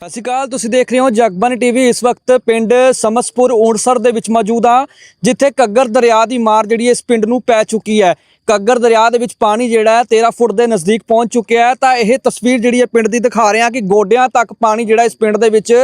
ਸਤਿ ਸ਼੍ਰੀ ਅਕਾਲ, ਤੁਸੀਂ ਦੇਖ ਰਹੇ ਹੋ ਜਗਬਾਨੀ ਟੀਵੀ ਇਸ ਵਕਤ ਪਿੰਡ ਸਮਸਪੁਰ ਊਂਟਸਰ ਦੇ ਵਿੱਚ ਮੌਜੂਦ ਆ, ਜਿੱਥੇ ਕੱਗਰ ਦਰਿਆ ਦੀ ਮਾਰ ਜਿਹੜੀ ਇਸ ਪਿੰਡ ਨੂੰ ਪੈ ਚੁੱਕੀ ਹੈ। ਕੱਗਰ ਦਰਿਆ ਦੇ ਵਿੱਚ ਪਾਣੀ ਜਿਹੜਾ ਹੈ 13 ਫੁੱਟ ਦੇ ਨਜ਼ਦੀਕ ਪਹੁੰਚ ਚੁੱਕਿਆ ਹੈ। ਤਾਂ ਇਹ ਤਸਵੀਰ ਜਿਹੜੀ ਹੈ ਪਿੰਡ ਦੀ ਦਿਖਾ ਰਹੇ ਹਾਂ ਕਿ ਗੋਡਿਆਂ ਤੱਕ ਪਾਣੀ ਜਿਹੜਾ ਇਸ ਪਿੰਡ ਦੇ ਵਿੱਚ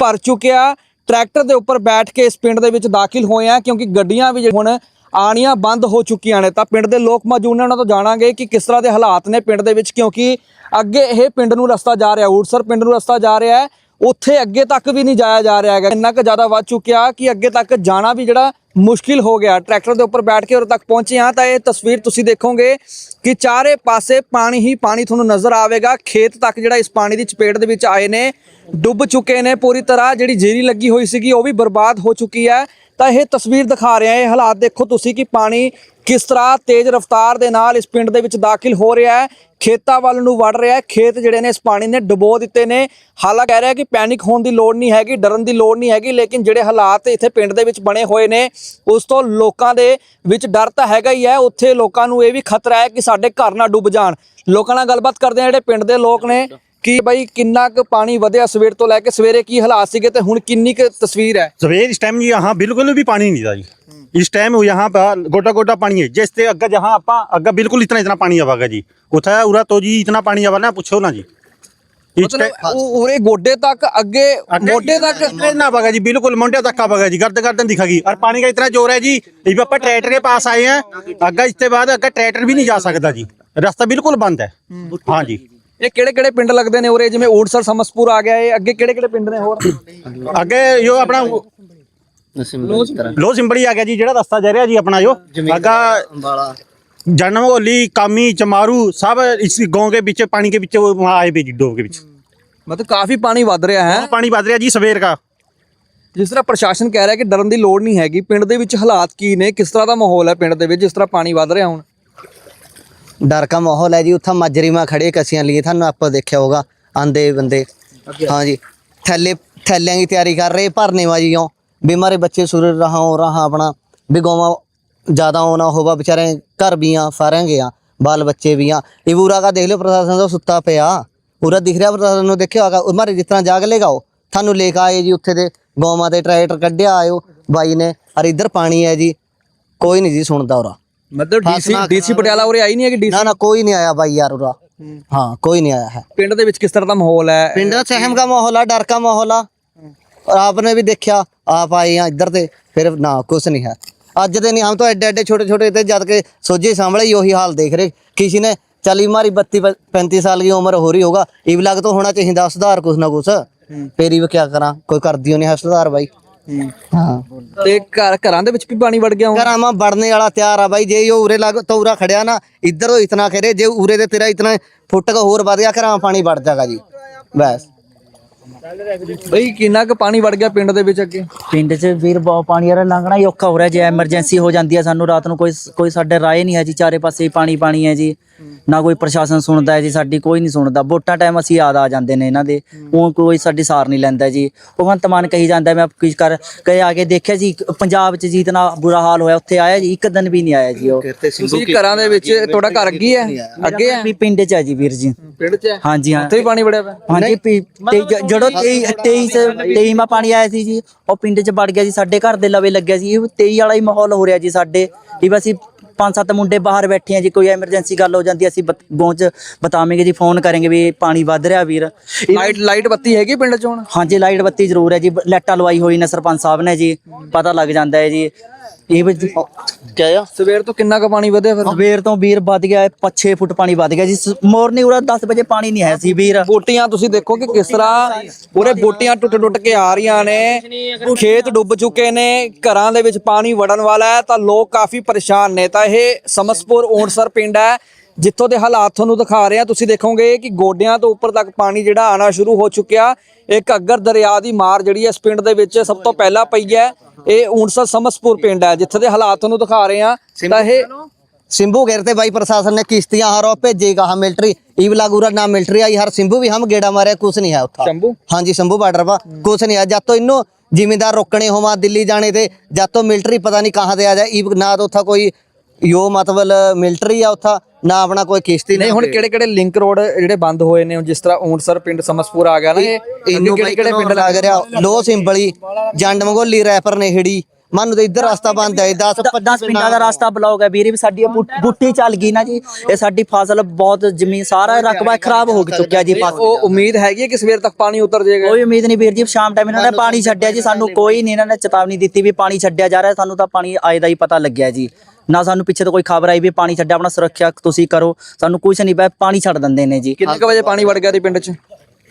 ਭਰ ਚੁੱਕਿਆ ਟਰੈਕਟਰ ਦੇ ਉੱਪਰ ਬੈਠ ਕੇ ਇਸ ਪਿੰਡ ਦੇ ਵਿੱਚ ਦਾਖਲ ਹੋਏ ਆ ਕਿਉਂਕਿ ਗੱਡੀਆਂ ਵੀ ਹੁਣ ਆਣੀਆਂ ਬੰਦ ਹੋ ਚੁੱਕੀਆਂ ਨੇ। ਤਾਂ ਪਿੰਡ ਦੇ ਲੋਕ ਮੌਜੂਦ ਨੇ, ਉਹਨਾਂ ਤੋਂ ਜਾਣਾਂਗੇ ਕਿ ਕਿਸ ਤਰ੍ਹਾਂ ਦੇ ਹਾਲਾਤ ਨੇ ਪਿੰਡ ਦੇ ਵਿੱਚ, ਕਿਉਂਕਿ ਅੱਗੇ ਇਹ ਪਿੰਡ ਨੂੰ ਰਸਤਾ ਜਾ ਰਿਹਾ, ਊਟਸਰ ਪਿੰਡ ਨੂੰ ਰਸਤਾ ਜਾ ਰਿਹਾ ਹੈ। ਉੱਥੇ ਅੱਗੇ ਤੱਕ ਵੀ ਨਹੀਂ ਜਾਇਆ ਜਾ ਰਿਹਾ ਹੈਗਾ। ਇੰਨਾ ਕੁ ਜ਼ਿਆਦਾ ਵੱਧ ਚੁੱਕਿਆ ਕਿ ਅੱਗੇ ਤੱਕ ਜਾਣਾ ਵੀ ਜਿਹੜਾ ਮੁਸ਼ਕਿਲ ਹੋ ਗਿਆ। ਟਰੈਕਟਰ ਦੇ ਉੱਪਰ ਬੈਠ ਕੇ ਉਰੇ ਤੱਕ ਪਹੁੰਚੇ ਹਾਂ ਤਾਂ ਇਹ ਤਸਵੀਰ ਤੁਸੀਂ ਦੇਖੋਗੇ ਕਿ ਚਾਰੇ ਪਾਸੇ ਪਾਣੀ ਹੀ ਪਾਣੀ ਤੁਹਾਨੂੰ ਨਜ਼ਰ ਆਵੇਗਾ। ਖੇਤ ਤੱਕ ਜਿਹੜਾ ਇਸ ਪਾਣੀ ਦੀ ਚਪੇਟ ਦੇ ਵਿੱਚ ਆਏ ਨੇ, ਡੁੱਬ ਚੁੱਕੇ ਨੇ। ਪੂਰੀ ਤਰ੍ਹਾਂ ਜਿਹੜੀ ਜੀਰੀ ਲੱਗੀ ਹੋਈ ਸੀਗੀ, ਉਹ ਵੀ ਬਰਬਾਦ ਹੋ ਚੁੱਕੀ ਹੈ। ਤਾਂ ਇਹ ਤਸਵੀਰ ਦਿਖਾ ਰਿਹਾ ਇਹ ਹਾਲਾਤ ਦੇਖੋ ਤੁਸੀਂ ਕਿ ਪਾਣੀ ਕਿਸ ਤਰ੍ਹਾਂ ਤੇਜ਼ ਰਫ਼ਤਾਰ ਦੇ ਨਾਲ ਇਸ ਪਿੰਡ ਦੇ ਵਿੱਚ ਦਾਖਲ ਹੋ ਰਿਹਾ ਹੈ। ਖੇਤਾਂ ਵੱਲ ਨੂੰ ਵੜ ਰਿਹਾ ਹੈ। ਖੇਤ ਜਿਹੜੇ ਨੇ ਇਸ ਪਾਣੀ ਨੇ ਡੁਬੋ ਦਿੱਤੇ ਨੇ। ਹਾਲਾਂ ਕਹਿ ਰਿਹਾ ਕਿ ਪੈਨਿਕ ਹੋਣ ਦੀ ਲੋੜ ਨਹੀਂ ਹੈਗੀ, ਡਰਨ ਦੀ ਲੋੜ ਨਹੀਂ ਹੈਗੀ, ਲੇਕਿਨ ਜਿਹੜੇ ਹਾਲਾਤ ਇੱਥੇ ਪਿੰਡ ਦੇ ਵਿੱਚ ਬਣੇ ਹੋਏ ਨੇ, ਉਸ ਤੋਂ ਲੋਕਾਂ ਦੇ ਵਿੱਚ ਡਰ ਤਾਂ ਹੈਗਾ ਹੀ ਹੈ। ਉੱਥੇ ਲੋਕਾਂ ਨੂੰ ਇਹ ਵੀ ਖਤਰਾ ਹੈ ਕਿ ਸਾਡੇ ਘਰ ਨਾ ਡੁੱਬ ਜਾਣ। ਲੋਕਾਂ ਨਾਲ ਗੱਲਬਾਤ ਕਰਦੇ ਆ ਜਿਹੜੇ ਪਿੰਡ ਦੇ ਲੋਕ ਨੇ, ਕਿ ਬਈ ਕਿੰਨਾ ਕੁ ਪਾਣੀ ਵਧਿਆ ਸਵੇਰ ਤੋਂ ਲੈ ਕੇ ਸਵੇਰੇ ਕੀ ਹਾਲਾਤ ਸੀਗੇ ਤੇ ਹੁਣ ਕਿੰਨੀ ਕੁ ਤਸਵੀਰ ਹੈ? ਸਵੇਰ ਇਸ ਟਾਈਮ ਜੀ, ਹਾਂ, ਬਿਲਕੁਲ ਵੀ ਪਾਣੀ ਨਹੀਂ ਦਾ ਜੀ। टाइम यहाँ पर गोटा गोटा पानी है जैसे अग्गा जहाँ आप अग्गा बिल्कुल इतना इतना पानी आवागा जी उठा उरा तो जी इतना पानी आवा ना पूछो ना जी इस ਮਤਲਬ टाइम- ਉਹ- ਉਰੇ ਗੋਡੇ ਤੱਕ ਅੱਗੇ अग्गे ਮੋਢੇ तक इतना इतना आवागा जी बिल्कुल मोटे तक आवागा जी गर्द गर्दन दिखागी और पानी का इतना जोर है जी इस पर ट्रैक्टर के पास आए हैं अग्गा इसके बाद अग्गा ट्रैक्टर भी नहीं जा सकता जी रास्ता बिल्कुल बंद है हाँ जी ਇਹ ਕਿਹੜੇ ਕਿਹੜੇ ਪਿੰਡ ਲੱਗਦੇ ਨੇ ਉਰੇ ਜਿਵੇਂ ਊਟਸਰ ਸਮਸਪੁਰ ਆ ਗਿਆ ਇਹ ਅੱਗੇ ਕਿਹੜੇ ਕਿਹੜੇ ਪਿੰਡ ਨੇ ਹੋਰ ਅੱਗੇ ਜੋ ਆਪਣਾ ਲੋ ਲੋ ਸਿੰਬਲੀ ਆ ਗਿਆ ਜੀ ਜਿਹੜਾ ਰਸਤਾ ਜਾ ਰਿਹਾ ਜੀ ਆਪਣਾ ਜੋ। ਅੱਗਾ ਜਨਮ ਹੋਲੀ ਕਾਮੀ ਚਮਾਰੂ ਸਭ ਇਸ ਗਾਉਂ ਦੇ ਵਿੱਚ ਪਾਣੀ ਦੇ ਵਿੱਚ ਆਏ ਵੀ ਡੋਬ ਦੇ ਵਿੱਚ। ਮਤਲਬ ਕਾਫੀ ਪਾਣੀ ਵੱਧ ਰਿਹਾ ਹੈ। ਪਾਣੀ ਵੱਧ ਰਿਹਾ ਜੀ ਸਵੇਰ ਦਾ। ਜਿਸ ਤਰ੍ਹਾਂ ਪ੍ਰਸ਼ਾਸਨ ਕਹਿ ਰਿਹਾ ਕਿ ਡਰਨ ਦੀ ਲੋੜ ਨਹੀਂ ਹੈਗੀ ਪਿੰਡ ਦੇ ਵਿੱਚ ਹਾਲਾਤ ਕੀ ਨੇ ਕਿਸ ਤਰ੍ਹਾਂ ਦਾ ਮਾਹੌਲ ਹੈ ਪਿੰਡ ਦੇ ਵਿੱਚ ਜਿਸ ਤਰ੍ਹਾਂ ਪਾਣੀ ਵੱਧ ਰਿਹਾ ਹੁਣ? ਡਰ ਦਾ ਮਾਹੌਲ ਹੈ ਜੀ ਉੱਥਾ ਮਾਜਰੀਮਾ ਖੜੇ ਕਸੀਆਂ ਲਈ ਤੁਹਾਨੂੰ ਆਪਾਂ ਦੇਖਿਆ ਹੋਗਾ ਆਂਦੇ ਬੰਦੇ। ਹਾਂ ਜੀ ਥੈਲੇ ਥੈਲਿਆਂ ਦੀ ਤਿਆਰੀ ਕਰ ਰਹੇ ਭਰਨੇ ਵਾਜੀਓ भी हमारे बच्चे सुर रहा हो रहा अपना भी गौवा ज्यादा होना होगा बेचारे घर भी आ सारे गया बाल बच्चे भी आ ये पूरा का देख लो प्रशासन तो सुता पिया पूरा दिख रहा प्रशासन ਨੂੰ ਦੇਖਿਆ ਹੋਗਾ ਮਾਰੇ ਜਿਸ ਤਰ੍ਹਾਂ ਜਾਗ ਲੇਗਾ ਉਹ ਤੁਹਾਨੂੰ ਲੈ ਕੇ ਆਏ ਜੀ ਉੱਥੇ ਦੇ ਗੌਵਾਂ ਦੇ ਟਰੈਕਟਰ ਕੱਢਿਆ ਆਇਓ ਬਾਈ ਨੇ ਔਰ ਇੱਧਰ ਪਾਣੀ ਹੈ ਜੀ ਕੋਈ ਨਹੀਂ ਜੀ ਸੁਣਦਾ ਉਰਾ ਮਤਲਬ ਡੀਸੀ ਡੀਸੀ ਪਟਿਆਲਾ ਉਰੇ ਆਈ ਨਹੀਂ ਹੈ ਕਿ ਡੀਸੀ ਨਾ ਨਾ ਕੋਈ नहीं आया भाई यार उरा हाँ कोई नहीं आया है ਪਿੰਡ ਦੇ ਵਿੱਚ ਕਿਸ ਤਰ੍ਹਾਂ ਦਾ ਮਾਹੌਲ ਹੈ पिंड में सहम का माहौल है डर का माहौल है ਆਪ ਨੇ ਵੀ ਦੇਖਿਆ ਆਪ ਆਏ ਆ ਇੱਧਰ ਤੇ ਫਿਰ ਨਾ ਕੁਛ ਨਹੀਂ ਹੈ। ਅੱਜ ਦੇ ਨਹੀਂ ਹਮ ਤਾਂ ਐਡੇ ਐਡੇ ਛੋਟੇ ਛੋਟੇ ਤੇ ਜਦ ਕੇ ਸੋਝੇ ਸਾਹਮਣੇ ਹੀ ਉਹੀ ਹਾਲ ਦੇਖ ਰਹੇ। ਕਿਸੇ ਨੇ ਚਾਲੀ ਮਾਰੀ 32 35 ਸਾਲ ਦੀ ਉਮਰ ਹੋ ਰਹੀ ਹੋਗਾ ਇਹ ਵੀ ਲੱਗ ਤੋਂ ਹੋਣਾ ਚਾਹੀਦਾ ਸੁਧਾਰ ਕੁਛ ਨਾ ਕੁਛ। ਫੇਰੀ ਵੀ ਕਿਆ ਕਰਾਂ ਕੋਈ ਕਰਦੀ ਹੋਣੀ ਹੈ ਸੁਧਾਰ ਬਾਈ। ਹਾਂ। ਤੇ ਘਰ ਘਰਾਂ ਦੇ ਵਿੱਚ ਵੀ ਪਾਣੀ ਵੜ ਗਿਆ ਘਰਾਂ ਮਾ ਵੜਨੇ ਵਾਲਾ ਤਿਆਰ ਆ ਬਾਈ ਜੇ ਉਹ ਉਰੇ ਲੱਗ ਤੌਰਾ ਖੜਿਆ ਨਾ ਇੱਧਰ ਇਤਨਾ ਖੇਰੇ ਜੇ ਉਰੇ ਦੇ ਤੇਰਾ ਇਤਨਾ ਫੁੱਟ ਕੋ ਹੋਰ ਵਧ ਗਿਆ ਘਰਾਂ ਪਾਣੀ ਵੜ ਜਾਗਾ ਜੀ। ਬਸ। ਬਈ ਕਿੰਨਾ ਕੁ ਪਾਣੀ ਵੜ ਗਿਆ ਪਿੰਡ ਦੇ ਵਿੱਚ ਅੱਗੇ? ਪਿੰਡ 'ਚ ਵੀਰ ਬਹੁਤ ਪਾਣੀ ਯਾਰ ਲੰਘਣਾ ਹੀ ਔਖਾ ਹੋ ਰਿਹਾ ਜੇ ਐਮਰਜੈਂਸੀ ਹੋ ਜਾਂਦੀ ਹੈ ਸਾਨੂੰ ਰਾਤ ਨੂੰ ਕੋਈ ਕੋਈ ਸਾਡੇ ਰਾਏ ਨਹੀਂ ਹੈ ਜੀ ਚਾਰੇ ਪਾਸੇ ਹੀ ਪਾਣੀ ਪਾਣੀ ਹੈ ਜੀ। ਨਾ ਕੋਈ ਪ੍ਰਸ਼ਾਸਨ ਸੁਣਦਾ ਹੈ ਜੀ ਸਾਡੀ ਕੋਈ ਨਹੀਂ ਸੁਣਦਾ। ਵੋਟਾਂ ਟਾਈਮ ਅਸੀਂ ਯਾਦ ਆ ਜਾਂਦੇ ਨੇ ਇਹਨਾਂ ਦੇ। ਉਹ ਕੋਈ ਸਾਡੀ ਸਾਰ ਨਹੀਂ ਲੈਂਦਾ ਜੀ। ਭਗਵੰਤ ਮਾਨ ਕਹੀ ਜਾਂਦਾ ਮੈਂ ਕੁਝ ਕਰ ਕਹੇ ਆ ਕੇ ਦੇਖਿਆ ਜੀ ਪੰਜਾਬ 'ਚ ਜੀਤਨਾ ਬੁਰਾ ਹਾਲ ਹੋਇਆ ਉੱਥੇ ਆਇਆ ਜੀ ਇੱਕ ਦਿਨ ਵੀ ਨਹੀਂ ਆਇਆ ਜੀ ਉਹ। ਤੁਸੀਂ ਘਰਾਂ ਦੇ ਵਿੱਚ ਤੁਹਾਡਾ ਘਰ ਅੱਗੇ ਹੈ? ਅੱਗੇ ਹੈ? ਵੀ ਪਿੰਡ 'ਚ ਹੈ ਜੀ ਵੀਰ ਜੀ। ਪਿੰਡ 'ਚ ਹੈ? ਹਾਂਜੀ ਹਾਂ। ਉੱਥੇ ਵੀ ਪਾਣੀ ਵੜਿਆ ਪਿਆ? ਹਾਂਜੀ ਜ- ਜਦੋਂ 23 23 ਚ 23 ਮਾ ਪਾਣੀ ਆਇਆ ਸੀ ਜੀ ਉਹ ਪਿੰਡ 'ਚ ਵੜ ਗਿਆ ਜੀ ਸਾਡੇ ਘਰ ਦੇ ਲਵੇ ਲੱਗਿਆ ਸੀ। ਇਹ 23 ਵਾਲਾ ਹੀ ਮਾਹੌਲ ਹੋ ਰਿਹਾ ਜੀ ਸਾਡੇ। ਵੀ ਬਸ ਅਸੀਂ ਪੰਜ ਸੱਤ ਮੁੰਡੇ ਬਾਹਰ ਬੈਠੇ ਆ ਜੀ ਕੋਈ ਐਮਰਜੈਂਸੀ ਗੱਲ ਹੋ ਜਾਂਦੀ ਹੈ, ਅਸੀਂ ਬਤ- ਗਾਂव 'ਚ ਬਤਾਵਾਂਗੇ ਜੀ ਫੋਨ ਕਰਾਂਗੇ ਵੀ ਪਾਣੀ ਵੱਧ ਰਿਹਾ ਵੀਰ। ਲਾਈਟ ਲਾਈਟ ਬੱਤੀ ਹੈਗੀ ਪਿੰਡ 'ਚ ਹੁਣ? ਹਾਂਜੀ ਲਾਈਟ ਬੱਤੀ ਜ਼ਰੂਰ ਹੈ ਜੀ ਬ- ਲਾਈਟਾਂ ਲਵਾਈ ਹੋਈ ਨੇ ਸਰਪੰਚ ਸਾਹਿਬ ਨੇ ਜੀ ਪਤਾ ਲੱਗ ਜਾਂਦਾ ਹੈ ਜੀ। ਇਹ ਵੀ ਜੀ- ਕਿਆ ਆ? ਸਵੇਰ ਤੋਂ ਕਿੰਨਾ ਕੁ ਪਾਣੀ ਵਧਿਆ ਫਿਰ? ਸਵੇਰ ਤੋਂ ਵੀਰ ਵੱਧ ਗਿਆ 5-6 ਫੁੱਟ ਪਾਣੀ ਵੱਧ ਗਿਆ ਜੀ। ਮੋਰਨਿੰਗ ਉਰਾ 10 ਵਜੇ ਪਾਣੀ ਨਹੀਂ ਹੈ ਸੀ ਵੀਰ। ਬੋਟੀਆਂ ਤੁਸੀਂ ਦੇਖੋ ਕਿ ਕਿਸ ਤਰ੍ਹਾਂ ਪੂਰੇ ਬੋਟੀਆਂ ਟੁੱਟ ਟੁੱਟ ਕੇ ਆ ਰਹੀਆਂ ਨੇ। ਖੇਤ ਡੁੱਬ ਚੁੱਕੇ ਨੇ ਘਰਾਂ ਦੇ ਵਿੱਚ ਪਾਣੀ ਵੜਨ ਵਾਲਾ ਹੈ ਤਾਂ ਲੋਕ ਕਾਫੀ ਪਰੇਸ਼ਾਨ ਨੇ। ਤਾਂ ਇਹ ਸਮਸਪੁਰ ਓਣਸਰ ਪਿੰਡ ਹੈ। ਜਿੱਥੋਂ ਦੇ ਹਾਲਾਤ ਤੁਹਾਨੂੰ ਦਿਖਾ ਰਹੇ ਆ ਤੁਸੀਂ ਦੇਖੋਗੇ ਕਿ ਗੋਡਿਆਂ ਤੋਂ ਉੱਪਰ ਤੱਕ ਪਾਣੀ ਜਿਹੜਾ ਆਣਾ ਸ਼ੁਰੂ ਹੋ ਚੁੱਕਿਆ ਇਹ ਘੱਗਰ ਦਰਿਆ ਦੀ ਮਾਰ ਜਿਹੜੀ ਹੈ ਇਸ ਪਿੰਡ ਦੇ ਵਿੱਚ ਸਭ ਤੋਂ ਪਹਿਲਾਂ ਪਈ ਹੈ ਇਹ ਓਣਸਰ ਸਮਸਪੁਰ ਪਿੰਡ ਹੈ ਜਿੱਥੇ ਦੇ ਹਾਲਾਤ ਤੁਹਾਨੂੰ ਦਿਖਾ ਰਹੇ ਆ ਤਾਂ ਇਹ सिंबू घेरते भाई प्रशासन ने किश्तियां हर भेजेगा हम मिलिट्री ईब लागूरा ना मिलिट्री आई हर सिंबू भी हम गेड़ा मारे कुछ नहीं है उत्था शंभू? हाँ जी शंभू बॉर्डर पर कुछ नहीं है जब तो इन्नो जिमीदार रोकने हो वहाँ दिल्ली जाने थे जब तो मिलिट्री पता नहीं कहाँ से आ जाए ईब ना तो उत्था कोई ਯੋ ਮਤਲਬ ਮਿਲਟਰੀ ਆ ਉੱਥਾ ਨਾ ਆਪਣਾ ਕੋਈ ਕਿਸ਼ਤੀ ਨਹੀਂ ਹੁਣ ਕਿਹੜੇ ਕਿਹੜੇ ਲਿੰਕ ਰੋਡ ਜਿਹੜੇ ਬੰਦ ਹੋਏ ਨੇ ਹੁਣ ਜਿਸ ਤਰ੍ਹਾਂ ਊਂਟਸਰ ਪਿੰਡ ਸਮਸਪੁਰ ਆ ਗਿਆ ਨਾ ਇਹ ਇਹਨੂੰ ਕਿਹੜੇ ਕਿਹੜੇ ਪਿੰਡ ਲੱਗ ਰਿਹਾ। ਲੋ ਸਿੰਬਲੀ ਜੰਡ ਮੰਗੋਲੀ ਰੈਪਰ ਨੇਹੜੀ ਮਨ ਤੇ ਇੱਧਰ ਰਸਤਾ ਬੰਦ ਹੈ 10 10 ਪਿੰਡਾਂ ਦਾ ਰਸਤਾ ਬਲੌਕ ਹੈ ਵੀਰੇ ਵੀ ਸਾਡੀ ਬੁੱਟੀ ਚੱਲ ਗਈ ਨਾ ਜੀ। ਇਹ ਸਾਡੀ ਫਸਲ ਬਹੁਤ ਜ਼ਮੀਨ ਸਾਰਾ ਰਕਬਾ ਖਰਾਬ ਹੋ ਚੁੱਕਿਆ ਜੀ। ਉਹ ਉਮੀਦ ਹੈਗੀ ਹੈ ਕਿ ਸਵੇਰ ਤੱਕ ਪਾਣੀ ਉਤਰ ਜਾਏਗਾ? ਕੋਈ ਉਮੀਦ ਨਹੀਂ ਵੀਰ ਜੀ ਸ਼ਾਮ ਟਾਈਮ ਇਹਨਾਂ ਨੇ ਪਾਣੀ ਛੱਡਿਆ ਜੀ ਸਾਨੂੰ ਕੋਈ ਨਹੀਂ ਇਹਨਾਂ ਨੇ ਚੇਤਾਵਨੀ ਦਿੱਤੀ ਵੀ ਪਾਣੀ ਛੱਡਿਆ ਜਾ ਰਿਹਾ ਸਾਨੂੰ ਤਾਂ ਪਾਣੀ ਆਏ ਦਾ ਹੀ ਪਤਾ ਲੱਗਿਆ ਜੀ। ਨਾ ਸਾਨੂੰ ਪਿੱਛੇ ਤੋਂ ਕੋਈ ਖਬਰ ਆਈ ਵੀ ਪਾਣੀ ਛੱਡਿਆ ਆਪਣਾ ਸੁਰੱਖਿਆ ਤੁਸੀਂ ਕਰੋ। ਸਾਨੂੰ ਕੁਝ ਨਹੀਂ ਪੈ ਪਾਣੀ ਛੱਡ ਦਿੰਦੇ ਨੇ ਜੀ। ਕਿੰਨੇ ਕੁ ਵਜੇ ਪਾਣੀ ਵੜ ਗਿਆ ਸੀ ਪਿੰਡ 'ਚ?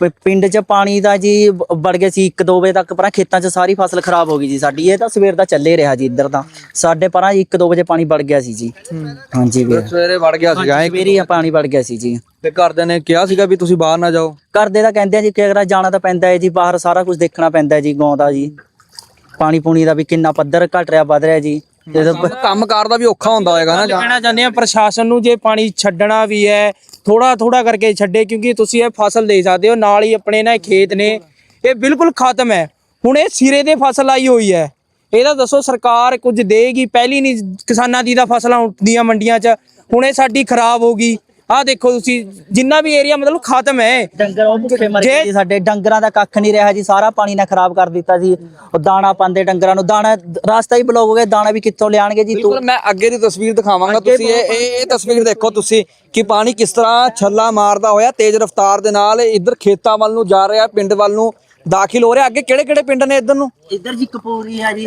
ਪ- ਪਿੰਡ 'ਚ ਪਾਣੀ ਦਾ ਜੀ ਵੜ ਗਿਆ ਸੀ 1-2 ਵਜੇ ਤੱਕ ਪਰਾਂ ਖੇਤਾਂ 'ਚ ਸਾਰੀ ਫਸਲ ਖਰਾਬ ਹੋ ਗਈ ਜੀ ਸਾਡੀ। ਇਹ ਤਾਂ ਸਵੇਰ ਦਾ ਚੱਲੇ ਰਿਹਾ ਜੀ ਇੱਧਰ ਤਾਂ। ਸਾਡੇ ਪਰਾਂ 1-2 ਵਜੇ ਪਾਣੀ ਵੜ ਗਿਆ ਸੀ ਜੀ। ਹਾਂਜੀ ਵੀਰ। ਸਵੇਰੇ ਵੜ ਗਿਆ ਸੀਗਾ ਇਹ। ਸਵੇਰੇ ਹੀ ਪਾਣੀ ਵੜ ਗਿਆ ਸੀ ਜੀ। ਤੇ ਘਰਦਿਆਂ ਨੇ ਕਿਹਾ ਸੀਗਾ ਵੀ ਤੁਸੀਂ ਬਾਹਰ ਨਾ ਜਾਓ? ਕਰਦੇ ਤਾਂ ਕਹਿੰਦੇ ਆ ਜੀ ਕਿ ਅਗਰ ਜਾਣਾ ਤਾਂ ਪੈਂਦਾ ਹੈ ਜੀ ਬਾਹਰ ਸਾਰਾ ਕੁਝ ਦੇਖਣਾ ਪੈਂਦਾ ਹੈ ਜੀ ਗਾਉਂ ਦਾ ਜੀ। ਪਾਣੀ ਪੂਣੀ ਦਾ ਵੀ ਕਿੰਨਾ ਪੱਧਰ ਘਟ ਰਿਹਾ ਵੱਧ ਰਿਹਾ ਜੀ। ਤੇ ਇਹਦਾ- ਕੰਮਕਾਰ ਦਾ ਵੀ ਔਖਾ ਹੁੰਦਾ ਹੋਏਗਾ ਨਾ ਕਹਿਣਾ ਚਾਹੁੰਦੇ ਆ ਪ੍ਰਸ਼ਾਸਨ ਨੂੰ ਜੇ ਪਾਣੀ ਛੱਡਣਾ ਵੀ ਹੈ ਥੋੜਾ ਥੋੜਾ ਕਰਕੇ ਛੱਡੇ ਕਿਉਂਕਿ ਤੁਸੀਂ ਇਹ ਫਸਲ ਦੇ ਸਕਦੇ ਹੋ ਨਾਲ ਹੀ ਆਪਣੇ ਨਾ ਖੇਤ ਨੇ। ਇਹ ਬਿਲਕੁਲ ਖਤਮ ਹੈ। ਹੁਣ ਇਹ ਸਿਰੇ ਦੇ ਫਸਲ ਆਈ ਹੋਈ ਹੈ। ਇਹਦਾ ਦੱਸੋ ਸਰਕਾਰ ਕੁਝ ਦੇਗੀ? ਪਹਿਲੀ ਨਹੀਂ ਕਿਸਾਨਾਂ ਦੀ ਤਾਂ ਫਸਲਾਂ ਉੱਠਦੀਆਂ ਮੰਡੀਆਂ 'ਚ। ਹੁਣ ਇਹ ਸਾਡੀ ਖਰਾਬ ਹੋ ਗਈ। ਆਹ ਦੇਖੋ ਤੁਸੀਂ ਜਿੰਨਾ ਵੀ ਏਰੀਆ ਮਤਲਬ ਖਤਮ ਹੈ। ਡੰਗਰ ਉਹ ਭੁੱਖੇ ਮਰ ਗਏ ਜੇ- ਸਾਡੇ ਡੰਗਰਾਂ ਦਾ ਕੱਖ ਨਹੀਂ ਰਿਹਾ ਜੀ ਸਾਰਾ ਪਾਣੀ ਨੇ ਖਰਾਬ ਕਰ ਦਿੱਤਾ ਜੀ। ਉਹ ਦਾਣਾ ਪਾਉਂਦੇ ਡੰਗਰਾਂ ਨੂੰ ਦਾਣਾ ਰਸਤਾ ਹੀ ਬਲੌਕ ਹੋ ਗਿਆ ਦਾਣਾ ਵੀ ਕਿੱਥੋਂ ਲਿਆਣਗੇ ਜੀ? ਬਿਲਕੁਲ ਮੈਂ ਅੱਗੇ ਦੀ ਤਸਵੀਰ ਦਿਖਾਵਾਂਗਾ ਤੁਸੀਂ ਇਹ ਇਹ ਤਸਵੀਰ ਦੇਖੋ ਤੁਸੀਂ ਕਿ ਪਾਣੀ ਕਿਸ ਤਰ੍ਹਾਂ ਛੱਲਾ ਮਾਰਦਾ ਹੋਇਆ ਤੇਜ਼ ਰਫ਼ਤਾਰ ਦੇ ਨਾਲ ਇੱਧਰ ਖੇਤਾਂ ਵੱਲ ਨੂੰ ਜਾ ਰਿਹਾ ਪਿੰਡ ਵੱਲ ਨੂੰ। ਦਾਖਲ ਹੋ ਰਿਹਾ। ਅੱਗੇ ਕਿਹੜੇ ਕਿਹੜੇ ਪਿੰਡ ਨੇ ਇੱਧਰ ਨੂੰ? ਇੱਧਰ ਜੀ ਕਪੂਰੀ ਆ ਜੀ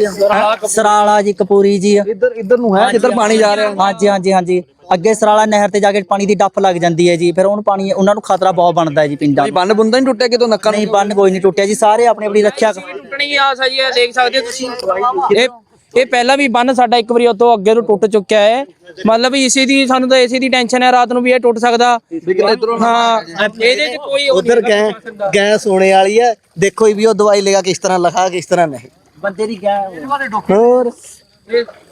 ਸਰਾਲਾ ਜੀ ਕਪੂਰੀ ਜੀ। ਇੱਧਰ ਇੱਧਰ ਨੂੰ ਹੈ ਜਿੱਧਰ ਪਾਣੀ ਜਾ ਰਿਹਾ। ਹਾਂਜੀ ਹਾਂਜੀ ਹਾਂਜੀ। ਅੱਗੇ ਸਰਾਲਾ ਨਹਿਰ ਤੇ ਜਾ ਕੇ ਪਾਣੀ ਦੀ ਡੱਫ ਲੱਗ ਜਾਂਦੀ ਹੈ ਜੀ। ਫਿਰ ਉਹਨੂੰ ਪਾਣੀ ਉਹਨਾਂ ਨੂੰ ਖਤਰਾ ਬਹੁਤ ਬਣਦਾ ਹੈ ਜੀ ਪਿੰਡਾਂ ਨੂੰ। ਬੰਨ ਬੁੰਦਾ ਨਹੀਂ ਟੁੱਟਿਆ ਕਿਤੋਂ ਨੱਕਾ ਨਹੀਂ ਬੰਨ ਕੋਈ ਨਹੀਂ ਟੁੱਟਿਆ ਜੀ। ਸਾਰੇ ਆਪਣੀ ਆਪਣੀ ਰੱਖਿਆ ਟੁੱਟਣੀ ਆ ਸਹੀ ਹੈ ਦੇਖ ਸਕਦੇ ਹੋ ਤੁਸੀਂ। ਇਹ ਇਹ ਪਹਿਲਾਂ ਵੀ ਬੰਨ ਸਾਡਾ ਇੱਕ ਵਾਰੀ ਉਤੋਂ ਅੱਗੇ ਤੋਂ ਟੁੱਟ ਚੁੱਕਿਆ ਹੈ। ਮਤਲਬ ਵੀ ਇਸੇ ਦੀ ਸਾਨੂੰ ਤਾਂ ਇਸੇ ਦੀ ਟੈਨਸ਼ਨ ਹੈ ਰਾਤ ਨੂੰ ਵੀ ਇਹ ਟੁੱਟ ਸਕਦਾ। ਹਾਂ ਇਹਦੇ 'ਚ ਕੋਈ ਉਧਰ ਗਏ ਗਏ ਸੋਨੇ ਵਾਲੀ ਹੈ। ਦੇਖੋ ਵੀ ਉਹ ਦਵਾਈ ਲੇਗਾ ਕਿਸ ਤਰ੍ਹਾਂ ਲਿਖਾ ਕਿਸ ਤਰ੍ਹਾਂ ਨਹੀਂ। ਬੰਦੇ ਦੀ ਗਿਆ ਹੋਰ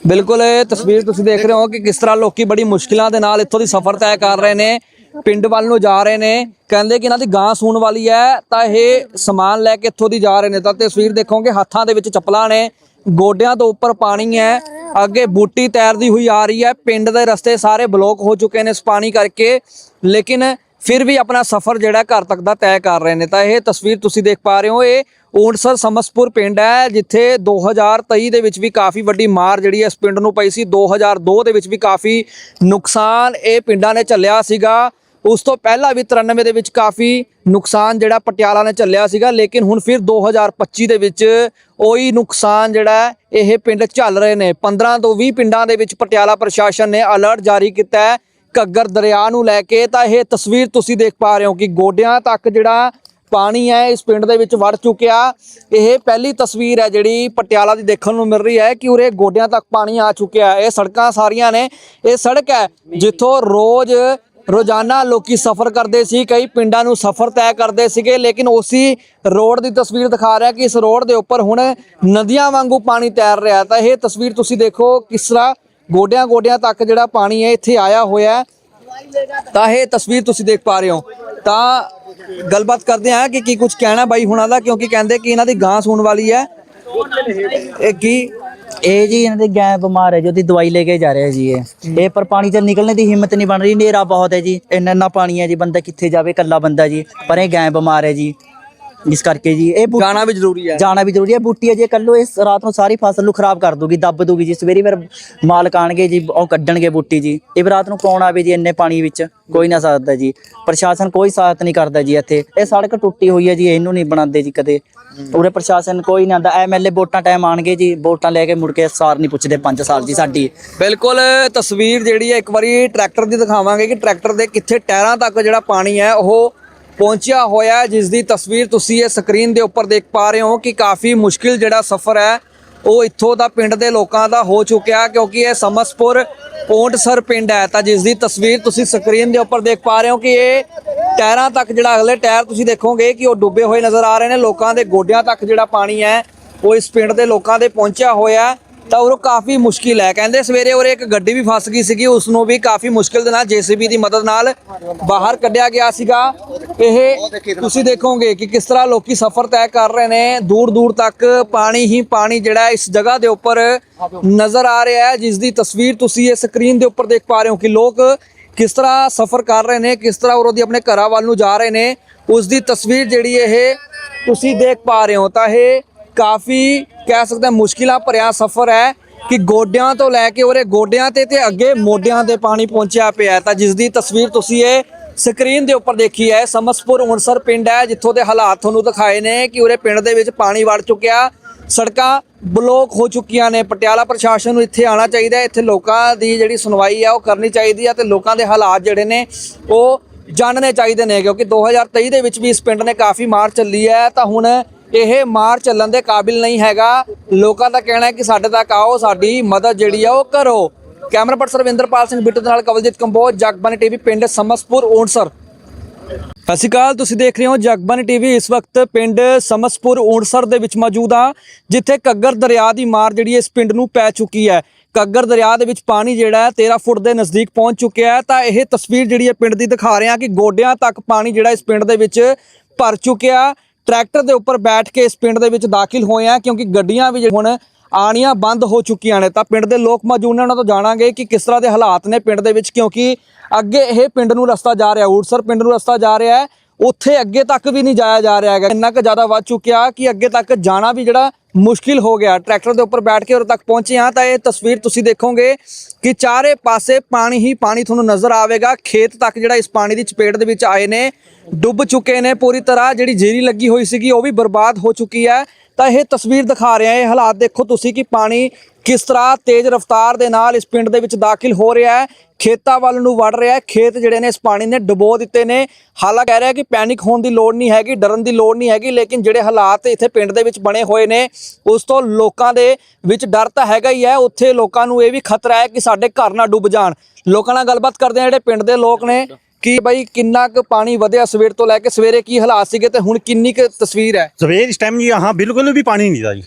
ਬਿਲਕੁਲ ਇਹ ਤਸਵੀਰ ਤੁਸੀਂ ਦੇਖ ਰਹੇ ਹੋ ਕਿ ਕਿਸ ਤਰ੍ਹਾਂ ਲੋਕੀ ਬੜੀ ਮੁਸ਼ਕਿਲਾਂ ਦੇ ਨਾਲ ਇੱਥੋਂ ਦੀ ਸਫ਼ਰ ਤੈਅ ਕਰ ਰਹੇ ਨੇ ਪਿੰਡ ਵੱਲ ਨੂੰ ਜਾ ਰਹੇ ਨੇ। ਕਹਿੰਦੇ ਕਿ ਇਹਨਾਂ ਦੀ ਗਾਂ ਸੂਣ ਵਾਲੀ ਹੈ ਤਾਂ ਇਹ ਸਮਾਨ ਲੈ ਕੇ ਇੱਥੋਂ ਦੀ ਜਾ ਰਹੇ ਨੇ। ਤਾਂ ਤਸਵੀਰ ਦੇਖੋਗੇ ਹੱਥਾਂ ਦੇ ਵਿੱਚ ਚੱਪਲਾਂ ਨੇ। ਗੋਡਿਆਂ ਤੋਂ ਉੱਪਰ ਪਾਣੀ ਹੈ। ਅੱਗੇ ਬੂਟੀ ਤੈਰਦੀ ਹੋਈ ਆ ਰਹੀ ਹੈ। ਪਿੰਡ ਦੇ ਰਸਤੇ ਸਾਰੇ ਬਲੌਕ ਹੋ ਚੁੱਕੇ ਨੇ ਇਸ ਪਾਣੀ ਕਰਕੇ। ਲੇਕਿਨ ਫਿਰ ਵੀ ਆਪਣਾ ਸਫ਼ਰ ਜਿਹੜਾ ਘਰ ਤੱਕ ਦਾ ਤੈਅ ਕਰ ਰਹੇ ਨੇ। ਤਾਂ ਇਹ ਤਸਵੀਰ ਤੁਸੀਂ ਦੇਖ ਪਾ ਰਹੇ ਹੋ। ਇਹ ਊਂਟਸਰ ਸਮਸਪੁਰ ਪਿੰਡ ਹੈ, ਜਿੱਥੇ 2023 ਦੇ ਵਿੱਚ ਵੀ ਕਾਫੀ ਵੱਡੀ ਮਾਰ ਜਿਹੜੀ ਹੈ ਇਸ ਪਿੰਡ ਨੂੰ ਪਈ ਸੀ। 2002 ਦੇ ਵਿੱਚ ਵੀ ਕਾਫੀ ਨੁਕਸਾਨ ਇਹ ਪਿੰਡਾਂ ਨੇ ਚੱਲਿਆ ਸੀਗਾ। ਉਸ ਤੋਂ ਪਹਿਲਾਂ ਵੀ 93 ਦੇ ਵਿੱਚ ਕਾਫੀ ਨੁਕਸਾਨ ਜਿਹੜਾ ਪਟਿਆਲਾ ਨੇ ਝੱਲਿਆ ਸੀਗਾ, ਲੇਕਿਨ ਹੁਣ ਫਿਰ 2025 ਦੇ ਵਿੱਚ ਉਹੀ ਨੁਕਸਾਨ ਜਿਹੜਾ ਇਹ ਪਿੰਡ ਝੱਲ ਰਹੇ ਨੇ। 15 ਤੋਂ 20 ਪਿੰਡਾਂ ਦੇ ਵਿੱਚ ਪਟਿਆਲਾ ਪ੍ਰਸ਼ਾਸਨ ਨੇ ਅਲਰਟ ਜਾਰੀ ਕੀਤਾ ਹੈ, ਘੱਗਰ ਦਰਿਆ ਨੂੰ ਲੈ ਕੇ। ਤਾਂ ਇਹ ਤਸਵੀਰ ਤੁਸੀਂ ਦੇਖ ਪਾ ਰਹੇ ਹੋ ਕਿ ਗੋਡਿਆਂ ਤੱਕ ਜਿਹੜਾ ਪਾਣੀ ਹੈ, ਇਸ ਪਿੰਡ ਦੇ ਵਿੱਚ ਵੜ ਚੁੱਕਿਆ। ਇਹ ਪਹਿਲੀ ਤਸਵੀਰ ਹੈ ਜਿਹੜੀ ਪਟਿਆਲਾ ਦੀ ਦੇਖਣ ਨੂੰ ਮਿਲ ਰਹੀ ਹੈ ਕਿ ਉਰੇ ਗੋਡਿਆਂ ਤੱਕ ਪਾਣੀ ਆ ਚੁੱਕਿਆ ਇਹ ਸੜਕਾਂ ਸਾਰੀਆਂ ਨੇ, ਇਹ ਸੜਕ ਹੈ ਜਿੱਥੋਂ ਰੋਜ਼ ਰੋਜ਼ਾਨਾ ਲੋਕੀ ਸਫ਼ਰ ਕਰਦੇ ਸੀ, ਕਈ ਪਿੰਡਾਂ ਨੂੰ ਸਫ਼ਰ ਤੈਅ ਕਰਦੇ ਸੀਗੇ, ਲੇਕਿਨ ਉਸੇ ਰੋਡ ਦੀ ਤਸਵੀਰ ਦਿਖਾ ਰਿਹਾ ਕਿ ਇਸ ਰੋਡ ਦੇ ਉੱਪਰ ਹੁਣ ਨਦੀਆਂ ਵਾਂਗੂ ਪਾਣੀ ਤੈਰ ਰਿਹਾ ਤਾਂ ਇਹ ਤਸਵੀਰ ਤੁਸੀਂ ਦੇਖੋ ਕਿਸ ਤਰ੍ਹਾਂ ਗੋਡਿਆਂ ਗੋਡਿਆਂ ਤੱਕ ਜਿਹੜਾ ਪਾਣੀ ਹੈ ਇੱਥੇ ਆਇਆ ਹੋਇਆ ਤਾਂ ਇਹ ਤਸਵੀਰ ਤੁਸੀਂ ਦੇਖ ਪਾ ਰਹੇ ਹੋ। ਤਾਂ ਗੱਲਬਾਤ ਕਰਦੇ ਆ ਕਿ ਕੀ ਕੁਝ ਕਹਿਣਾ ਬਾਈ ਹੁਣਾਂ ਦਾ, ਕਿਉਂਕਿ ਕਹਿੰਦੇ ਕਿ ਇਹਨਾਂ ਦੀ ਗਾਂ ਸੂਣ ਵਾਲੀ ਹੈ। ਇਹ ਕੀ ਇਹ ਜੀ ਇਹਨਾਂ ਦੇ ਗੈਂ ਬਿਮਾਰ ਹੈ ਜੀ ਦਵਾਈ ਲੈ ਕੇ ਜਾ ਰਿਹਾ ਜੀ ਇਹ। ਇਹ ਪਰ ਪਾਣੀ ਚ ਨਿਕਲਣੇ ਦੀ ਹਿੰਮਤ ਨਹੀਂ ਬਣ ਰਹੀ ਹਨੇਰਾ ਬਹੁਤ ਹੈ ਜੀ। ਇੰਨਾ ਇੰਨਾ ਪਾਣੀ ਹੈ ਜੀ ਬੰਦਾ ਕਿੱਥੇ ਜਾਵੇ ਇਕੱਲਾ ਬੰਦਾ ਜੀ। ਪਰ ਇਹ ਗੈਂ ਬਿਮਾਰ ਹੈ ਜੀ। ਇਸ ਕਰਕੇ ਜੀ ਇਹ ਗਾਣਾ ਵੀ ਜ਼ਰੂਰੀ ਹੈ। ਜਾਣਾ ਵੀ ਜ਼ਰੂਰੀ ਹੈ। ਬੂਟੀ ਜੇ ਕੱਲੋ ਇਸ ਰਾਤ ਨੂੰ ਸਾਰੀ ਫਸਲ ਨੂੰ ਖਰਾਬ ਕਰ ਦੂਗੀ ਦੱਬ ਦੂਗੀ ਜੀ। ਸਵੇਰੇ ਫਿਰ ਮਾਲਕ ਆਣਗੇ ਜੀ ਉਹ ਕੱਢਣਗੇ ਬੂਟੀ ਜੀ। ਇਹ ਵੀ ਰਾਤ ਨੂੰ ਕੌਣ ਆਵੇ ਜੀ ਇੰਨੇ ਪਾਣੀ ਵਿੱਚ? ਕੋਈ ਨਾ ਸਕਦਾ ਜੀ। ਪ੍ਰਸ਼ਾਸਨ ਕੋਈ ਸਾਥ ਨਹੀਂ ਕਰਦਾ ਜੀ ਇੱਥੇ। ਇਹ ਸੜਕ ਟੁੱਟੀ ਹੋਈ ਹੈ ਜੀ ਇਹਨੂੰ ਨਹੀਂ ਬਣਾਉਂਦੇ ਜੀ ਕਦੇ। ਉਰੇ ਪ੍ਰਸ਼ਾਸਨ ਕੋਈ ਨਹੀਂ ਆਂਦਾ ਐਮਐਲਏ ਵੋਟਾਂ ਟਾਈਮ ਆਣਗੇ ਜੀ ਵੋਟਾਂ ਲੈ ਕੇ ਮੁੜ ਕੇ ਸਾਰ ਨਹੀਂ ਪੁੱਛਦੇ 5 ਸਾਲ ਜੀ ਸਾਡੀ। ਬਿਲਕੁਲ ਤਸਵੀਰ ਜਿਹੜੀ ਹੈ ਇੱਕ ਵਾਰੀ ਟਰੈਕਟਰ ਦੀ ਦਿਖਾਵਾਂਗੇ ਕਿ ਟਰੈਕਟਰ ਦੇ ਕਿੱਥੇ ਟਾਇਰਾਂ ਤੱਕ ਜਿਹੜਾ ਪਾਣੀ ਹੈ ਉਹ ਪਹੁੰਚਿਆ ਹੋਇਆ ਜਿਸ ਦੀ ਤਸਵੀਰ ਤੁਸੀਂ ਇਹ ਸਕਰੀਨ ਦੇ ਉੱਪਰ ਦੇਖ ਪਾ ਰਹੇ ਹੋ ਕਿ ਕਾਫੀ ਮੁਸ਼ਕਿਲ ਜਿਹੜਾ ਸਫ਼ਰ ਹੈ, ਉਹ ਇੱਥੋਂ ਦਾ ਪਿੰਡ ਦੇ ਲੋਕਾਂ ਦਾ ਹੋ ਚੁੱਕਿਆ ਕਿਉਂਕਿ ਇਹ ਸਮਸਪੁਰ ਪੌਂਟਸਰ ਪਿੰਡ ਹੈ। ਤਾਂ ਜਿਸ ਦੀ ਤਸਵੀਰ ਤੁਸੀਂ ਸਕਰੀਨ ਦੇ ਉੱਪਰ ਦੇਖ ਪਾ ਰਹੇ ਹੋ ਕਿ ਇਹ ਟਾਇਰਾਂ ਤੱਕ ਜਿਹੜਾ ਅਗਲੇ ਟਾਇਰ ਤੁਸੀਂ ਦੇਖੋਗੇ ਕਿ ਉਹ ਡੁੱਬੇ ਹੋਏ ਨਜ਼ਰ ਆ ਰਹੇ ਨੇ। ਲੋਕਾਂ ਦੇ ਗੋਡਿਆਂ ਤੱਕ ਜਿਹੜਾ ਪਾਣੀ ਹੈ, ਉਹ ਇਸ ਪਿੰਡ ਦੇ ਲੋਕਾਂ ਦੇ ਪਹੁੰਚਿਆ ਹੋਇਆ ਤਾਂ ਉਹ ਕਾਫੀ ਮੁਸ਼ਕਿਲ ਹੈ। ਕਹਿੰਦੇ ਸਵੇਰੇ ਉਰੇ ਇੱਕ ਗੱਡੀ ਵੀ ਫਸ ਗਈ ਸੀਗੀ, ਉਸ ਨੂੰ ਵੀ ਕਾਫੀ ਮੁਸ਼ਕਿਲ ਦੇ ਨਾਲ ਜੀਸੀਬੀ ਦੀ ਮਦਦ ਨਾਲ ਬਾਹਰ ਕੱਢਿਆ ਗਿਆ ਸੀਗਾ। ਇਹ ਤੁਸੀਂ ਦੇਖੋਗੇ ਕਿ ਕਿਸ ਤਰ੍ਹਾਂ ਲੋਕੀ ਸਫ਼ਰ ਤੈਅ ਕਰ ਰਹੇ ਨੇ। ਦੂਰ ਦੂਰ ਤੱਕ ਪਾਣੀ ਹੀ ਪਾਣੀ ਜਿਹੜਾ ਇਸ ਜਗ੍ਹਾ ਦੇ ਉੱਪਰ ਨਜ਼ਰ ਆ ਰਿਹਾ ਹੈ, ਜਿਸ ਦੀ ਤਸਵੀਰ ਤੁਸੀਂ ਇਹ ਸਕਰੀਨ ਦੇ ਉੱਪਰ ਦੇਖ ਪਾ ਰਹੇ ਹੋ ਕਿ ਲੋਕ ਕਿਸ ਤਰ੍ਹਾਂ ਸਫ਼ਰ ਕਰ ਰਹੇ ਨੇ, ਕਿਸ ਤਰ੍ਹਾਂ ਉਹਦੀ ਆਪਣੇ ਘਰਾਂ ਵੱਲ ਨੂੰ ਜਾ ਰਹੇ ਨੇ। ਉਸ ਦੀ ਤਸਵੀਰ ਜਿਹੜੀ ਇਹ ਤੁਸੀਂ ਦੇਖ ਪਾ ਰਹੇ ਹੋ, ਤਾਂ ਇਹ ਕਾਫੀ ਕਹਿ ਸਕਦੇ ਹਾਂ ਮੁਸ਼ਕਿਲਾਂ ਭਰਿਆ ਸਫ਼ਰ ਹੈ ਕਿ ਗੋਡਿਆਂ ਤੋਂ ਲੈ ਕੇ ਉਰੇ ਗੋਡਿਆਂ ਤੇ ਤੇ ਅੱਗੇ ਮੋਢਿਆਂ ਤੇ ਪਾਣੀ ਪਹੁੰਚਿਆ ਪਿਆ ਤਾਂ ਜਿਸ ਦੀ ਤਸਵੀਰ ਤੁਸੀਂ ਇਹ ਸਕਰੀਨ ਦੇ ਉੱਪਰ ਦੇਖੀ ਹੈ, ਸਮਸਪੁਰ ਹੁਣਸਰ ਪਿੰਡ ਹੈ, ਜਿੱਥੋਂ ਦੇ ਹਾਲਾਤ ਤੁਹਾਨੂੰ ਦਿਖਾਏ ਨੇ ਕਿ ਉਰੇ ਪਿੰਡ ਦੇ ਵਿੱਚ ਪਾਣੀ ਵੜ ਚੁੱਕਿਆ, ਸੜਕਾਂ ਬਲੌਕ ਹੋ ਚੁੱਕੀਆਂ ਨੇ। ਪਟਿਆਲਾ ਪ੍ਰਸ਼ਾਸਨ ਨੂੰ ਇੱਥੇ ਆਉਣਾ ਚਾਹੀਦਾ ਇੱਥੇ ਲੋਕਾਂ ਦੀ ਜਿਹੜੀ ਸੁਣਵਾਈ ਆ ਉਹ ਕਰਨੀ ਚਾਹੀਦੀ ਆ ਤੇ ਲੋਕਾਂ ਦੇ ਹਾਲਾਤ ਜਿਹੜੇ ਨੇ ਉਹ ਜਾਣਨੇ ਚਾਹੀਦੇ ਨੇ, ਕਿਉਂਕਿ 2023 ਦੇ ਵਿੱਚ ਵੀ ਇਸ ਪਿੰਡ ਨੇ ਕਾਫੀ ਮਾਰ ਚੱਲੀ ਹੈ। ਤਾਂ ਹੁਣ ਇਹ ਮਾਰ ਚੱਲਣ ਦੇ ਕਾਬਿਲ ਨਹੀਂ ਹੈਗਾ। ਲੋਕਾਂ ਦਾ ਕਹਿਣਾ ਹੈ ਕਿ ਸਾਡੇ ਤੱਕ ਆਓ, ਸਾਡੀ ਮਦਦ ਜਿਹੜੀ ਆ ਉਹ ਕਰੋ। ਕੈਮਰਾ ਪਰਸਨ ਰਵਿੰਦਰਪਾਲ ਸਿੰਘ ਬਿੱਟੂ ਦੇ ਨਾਲ ਕਵਲਜੀਤ ਕੰਬੋਜ ਜਗਬਾਨੀ ਟੀਵੀ ਪਿੰਡ ਸਮਸਪੁਰ ਓਣਸਰ ਸਤਿ ਸ਼੍ਰੀ ਅਕਾਲ, ਤੁਸੀਂ ਦੇਖ ਰਹੇ ਹੋ ਜਗਬਾਨੀ ਟੀਵੀ। ਇਸ ਵਕਤ ਪਿੰਡ ਸਮਸਪੁਰ, ਊਂਟਸਰ ਦੇ ਵਿੱਚ ਮੌਜੂਦ ਹਾਂ ਜਿੱਥੇ ਕੱਗਰ ਦਰਿਆ ਦੀ ਮਾਰ ਜਿਹੜੀ ਇਸ ਪਿੰਡ ਨੂੰ ਪੈ ਚੁੱਕੀ ਹੈ। ਕੱਗਰ ਦਰਿਆ ਦੇ ਵਿੱਚ ਪਾਣੀ ਜਿਹੜਾ ਹੈ 13 ਫੁੱਟ ਦੇ ਨਜ਼ਦੀਕ ਪਹੁੰਚ ਚੁੱਕਿਆ ਹੈ। ਤਾਂ ਇਹ ਤਸਵੀਰ ਜਿਹੜੀ ਹੈ ਪਿੰਡ ਦੀ ਦਿਖਾ ਰਹੇ ਹਾਂ ਕਿ ਗੋਡਿਆਂ ਤੱਕ ਪਾਣੀ ਜਿਹੜਾ ਇਸ ਪਿੰਡ ਦੇ ਵਿੱਚ ਭਰ ਚੁੱਕਿਆ। ਟਰੈਕਟਰ ਦੇ ਉੱਪਰ ਬੈਠ ਕੇ ਇਸ ਪਿੰਡ ਦੇ ਵਿੱਚ ਦਾਖਲ ਹੋਏ ਆ, ਕਿਉਂਕਿ ਗੱਡੀਆਂ ਵੀ ਹੁਣ ਆਣੀਆਂ ਬੰਦ ਹੋ ਚੁੱਕੀਆਂ ਨੇ। ਤਾਂ ਪਿੰਡ ਦੇ ਲੋਕ ਮੌਜੂਦ ਨੇ, ਉਹਨਾਂ ਤੋਂ ਜਾਣਾਂਗੇ ਕਿ ਕਿਸ ਤਰ੍ਹਾਂ ਦੇ ਹਾਲਾਤ ਨੇ ਪਿੰਡ ਦੇ ਵਿੱਚ, ਕਿਉਂਕਿ ਅੱਗੇ ਇਹ ਪਿੰਡ ਨੂੰ ਰਸਤਾ ਜਾ ਰਿਹਾ ਊੜਸਰ ਪਿੰਡ ਨੂੰ ਰਸਤਾ ਜਾ ਰਿਹਾ ਹੈ। ਉੱਥੇ ਅੱਗੇ ਤੱਕ ਵੀ ਨਹੀਂ ਜਾਇਆ ਜਾ ਰਿਹਾ ਹੈਗਾ। ਇੰਨਾ ਕੁ ਜ਼ਿਆਦਾ ਵੱਧ ਚੁੱਕਿਆ ਕਿ ਅੱਗੇ ਤੱਕ ਜਾਣਾ ਵੀ ਜਿਹੜਾ ਮੁਸ਼ਕਿਲ ਹੋ ਗਿਆ। ਟਰੈਕਟਰ ਦੇ ਉੱਪਰ ਬੈਠ ਕੇ ਉਰੇ ਤੱਕ ਪਹੁੰਚੇ ਹਾਂ ਤਾਂ ਇਹ ਤਸਵੀਰ ਤੁਸੀਂ ਦੇਖੋਗੇ ਕਿ ਚਾਰੇ ਪਾਸੇ ਪਾਣੀ ਹੀ ਪਾਣੀ ਤੁਹਾਨੂੰ ਨਜ਼ਰ ਆਵੇਗਾ। ਖੇਤ ਤੱਕ ਜਿਹੜਾ ਇਸ ਪਾਣੀ ਦੀ ਚਪੇਟ ਦੇ ਵਿੱਚ ਆਏ ਨੇ, ਡੁੱਬ ਚੁੱਕੇ ਨੇ ਪੂਰੀ ਤਰ੍ਹਾਂ। ਜਿਹੜੀ ਜੀਰੀ ਲੱਗੀ ਹੋਈ ਸੀਗੀ ਉਹ ਵੀ ਬਰਬਾਦ ਹੋ ਚੁੱਕੀ ਹੈ। ਤਾਂ ਇਹ ਤਸਵੀਰ ਦਿਖਾ ਰਿਹਾ ਇਹ ਹਾਲਾਤ ਦੇਖੋ ਤੁਸੀਂ ਕਿ ਪਾਣੀ ਕਿਸ ਤਰ੍ਹਾਂ ਤੇਜ਼ ਰਫ਼ਤਾਰ ਦੇ ਨਾਲ ਇਸ ਪਿੰਡ ਦੇ ਵਿੱਚ ਦਾਖਲ ਹੋ ਰਿਹਾ ਹੈ। ਖੇਤਾਂ ਵੱਲ ਨੂੰ ਵੜ ਰਿਹਾ ਹੈ। ਖੇਤ ਜਿਹੜੇ ਨੇ ਇਸ ਪਾਣੀ ਨੇ ਡੁਬੋ ਦਿੱਤੇ ਨੇ। ਹਾਲਾਂਕਿ ਕਹਿ ਰਿਹਾ ਕਿ ਪੈਨਿਕ ਹੋਣ ਦੀ ਲੋੜ ਨਹੀਂ ਹੈਗੀ, ਡਰਨ ਦੀ ਲੋੜ ਨਹੀਂ ਹੈਗੀ, ਲੇਕਿਨ ਜਿਹੜੇ ਹਾਲਾਤ ਇੱਥੇ ਪਿੰਡ ਦੇ ਵਿੱਚ ਬਣੇ ਹੋਏ ਨੇ, ਉਸ ਤੋਂ ਲੋਕਾਂ ਦੇ ਵਿੱਚ ਡਰ ਤਾਂ ਹੈਗਾ ਹੀ ਹੈ। ਉੱਥੇ ਲੋਕਾਂ ਨੂੰ ਇਹ ਵੀ ਖਤਰਾ ਹੈ ਕਿ ਸਾਡੇ ਘਰ ਨਾ ਡੁੱਬ ਜਾਣ। ਲੋਕਾਂ ਨਾਲ ਗੱਲਬਾਤ ਕਰਦੇ ਆ ਜਿਹੜੇ ਪਿੰਡ ਦੇ ਲੋਕ ਨੇ। ਕਿ ਬਈ ਕਿੰਨਾ ਕੁ ਪਾਣੀ ਵਧਿਆ ਸਵੇਰ ਤੋਂ ਲੈ ਕੇ ਸਵੇਰੇ ਕੀ ਹਾਲਾਤ ਸੀਗੇ ਤੇ ਹੁਣ ਕਿੰਨੀ ਕੁ ਤਸਵੀਰ ਹੈ सवेर इस टाइम यहाँ बिल्कुल भी पानी नहीं था जी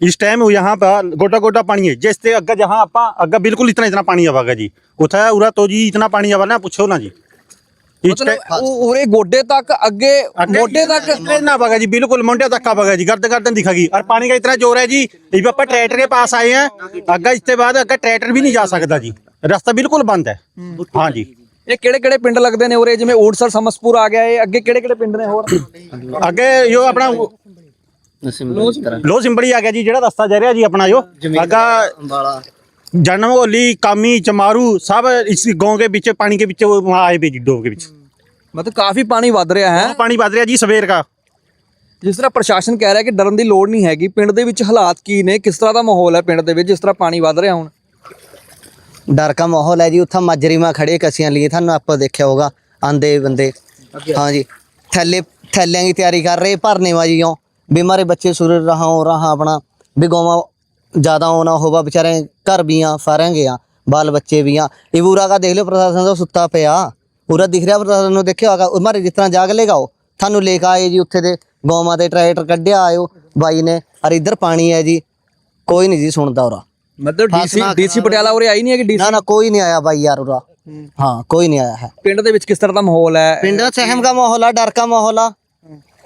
इस टाइम यहाँ पर गोटा गोटा पानी है जैसे अग्गा जहाँ आप अग्गा बिल्कुल इतना इतना पानी आवागा जी उठा उरा तो जी इतना पानी आवा ना पूछो ना जी इस ਮਤਲਬ टाइम- ਉਹ- ਉਰੇ ਗੋਡੇ ਤੱਕ ਅੱਗੇ ਮੋਢੇ ਤੱਕ इतना इतना आवागा जी बिल्कुल मोटे तक आवागा जी गर्द गर्दन दिखागी और पानी का इतना जोर है जी इस पर ट्रैक्टर के पास आए हैं अग्गा इसके बाद अग्गा ट्रैक्टर भी नहीं जा सकता जी रास्ता बिल्कुल बंद है हाँ जी ਇਹ ਕਿਹੜੇ ਕਿਹੜੇ ਪਿੰਡ ਲੱਗਦੇ ਨੇ ਉਰੇ? ਜਿਵੇਂ ਓਟਸਰ ਸਮਸਪੁਰ ਆ ਗਿਆ ਇਹ ਅੱਗੇ ਕਿਹੜੇ ਕਿਹੜੇ ਪਿੰਡ ਨੇ ਹੋਰ? ਅੱਗੇ ਜੋ ਆਪਣਾ ਲੋ ਸਿੰਬੜੀ ਆ ਗਿਆ ਜੀ ਜਿਹੜਾ ਰਸਤਾ ਜਾ ਰਿਹਾ ਜੀ ਆਪਣਾ ਜੋ। ਅੱਗਾ ਜਨਮ ਹੋਲੀ ਕਾਮੀ ਚਮਾਰੂ ਸਭ ਇਸ گاؤں ਦੇ ਵਿੱਚ ਪਾਣੀ ਦੇ ਵਿੱਚ ਆਏ ਵੀ ਡੋਬ ਦੇ ਵਿੱਚ। ਮਤਲਬ ਕਾਫੀ ਪਾਣੀ ਵੱਧ ਰਿਹਾ ਹੈ। ਪਾਣੀ ਵੱਧ ਰਿਹਾ ਜੀ ਸਵੇਰ ਦਾ। ਜਿਸ ਤਰ੍ਹਾਂ ਪ੍ਰਸ਼ਾਸਨ ਕਹਿ ਰਿਹਾ ਕਿ ਡਰਨ ਦੀ ਲੋੜ ਨਹੀਂ ਹੈਗੀ ਪਿੰਡ ਦੇ ਵਿੱਚ ਹਾਲਾਤ ਕੀ ਨੇ ਕਿਸ ਤਰ੍ਹਾਂ ਦਾ ਮਾਹੌਲ ਹੈ ਪਿੰਡ ਦੇ ਵਿੱਚ ਜਿਸ ਤਰ੍ਹਾਂ ਪਾਣੀ ਵੱਧ ਰਿਹਾ ਹੁਣ? ਡਰ ਕਾ ਮਾਹੌਲ ਹੈ ਜੀ। ਉੱਥਾ ਮਾਜਰੀਮਾ ਖੜੇ ਕਸੀਆਂ ਲਈ ਤੁਹਾਨੂੰ ਆਪਾਂ ਦੇਖਿਆ ਹੋਗਾ ਆਂਦੇ ਬੰਦੇ। ਹਾਂ ਜੀ ਥੈਲੇ ਥੈਲਿਆਂ ਦੀ ਤਿਆਰੀ ਕਰ ਰਹੇ ਭਰਨੇ ਵਾ ਜੀ ਓ ਵੀ ਮਾਰੇ ਬੱਚੇ ਸੁਰ ਰਹਾ ਹੋ ਰਹਾ ਆਪਣਾ। ਵੀ ਗੋਵਾ ਜ਼ਿਆਦਾ ਹੋਣਾ ਹੋਵਾ ਵਿਚਾਰੇ ਘਰ ਵੀ ਆ ਸਾਰਿਆਂ ਗਿਆ ਬਾਲ ਬੱਚੇ ਵੀ ਆ। ਇਹ ਪੂਰਾ ਕਾ ਦੇਖ ਲਿਓ ਪ੍ਰਸ਼ਾਸਨ ਦਾ ਸੁੱਤਾ ਪਿਆ। ਪੂਰਾ ਦਿਖ ਰਿਹਾ ਪ੍ਰਸ਼ਾਸਨ ਨੂੰ ਦੇਖਿਆ ਹੋਗਾ। ਉਹ ਮਾਰੇ ਜਿਸ ਤਰ੍ਹਾਂ ਜਾਗ ਲੇਗਾ ਉਹ। ਤੁਹਾਨੂੰ ਲੈ ਕੇ ਆਏ ਜੀ ਉੱਥੇ ਦੇ ਗੋਵਾ ਦੇ ਟਰੈਕਟਰ ਕੱਢਿਆ ਆਇਓ। ਬਾਈ ਨੇ ਅਰੇ ਇੱਧਰ ਪਾਣੀ ਹੈ ਜੀ। ਕੋਈ ਨਹੀਂ ਜੀ ਸੁਣਦਾ ਉਰਾ। ਮਤਲਬ ਡੀਸੀ ਫਾਸਲਾ ਡੀਸੀ ਪਟਿਆਲਾ ਉਰੇ ਆਈ ਨਹੀਂ ਹੈ ਕਿ ਡੀਸੀ ਨਾ ਨਾ ਕੋਈ ਨਹੀਂ ਆਇਆ ਬਾਈ ਯਾਰ ਉਰਾ हाँ कोई नहीं आया है ਪਿੰਡ ਦੇ ਵਿੱਚ ਕਿਸ ਤਰ੍ਹਾਂ ਦਾ ਮਾਹੌਲ ਹੈ पिंड में सहम का माहौल है डर का माहौल है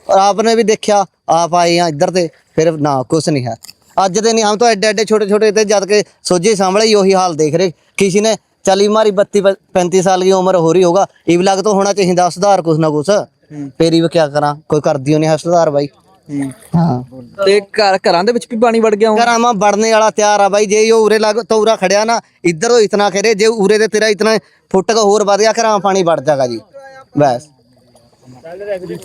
और आपने भी देखा आप आए यहाँ इधर से फिर ना कुछ नहीं है ਅੱਜ ਦੇ ਨਹੀਂ ਹਮ ਤਾਂ ਐਡੇ ਐਡੇ ਛੋਟੇ ਛੋਟੇ ਤੇ ਜਦ ਕੇ ਸੋਝੇ ਸਾਹਮਣੇ ਹੀ ਉਹੀ ਹਾਲ ਦੇਖ ਰਹੇ किसी ने चली हमारी बत्ती पैंतीस साल की उम्र हो रही होगा इब लग तो होना चाहिए सुधार कुछ ना कुछ फिर भी क्या करा कोई कर दियो नहीं है सुधार भाई ਤੇ ਘਰ ਘਰਾਂ ਦੇ ਵਿੱਚ ਵੀ ਪਾਣੀ ਵੜ ਗਿਆ ਹੁਣ? ਘਰਾਂ ਮਾ ਵੜਨੇ ਵਾਲਾ ਤਿਆਰ ਆ ਬਾਈ ਜੇ ਇਹ ਉਰੇ ਲੱਗ ਤਾਂ ਉਰਾ ਖੜਿਆ ਨਾ ਇੱਧਰ ਤੋਂ ਇਤਨਾ ਖੜੇ ਜੇ ਉਰੇ ਤੇ ਤੇਰਾ ਇਤਨਾ ਫੁੱਟ ਕਾ ਹੋਰ ਵਧ ਗਿਆ ਘਰਾਂ ਪਾਣੀ ਵੜ ਜਾਗਾ ਜੀ। ਬਸ।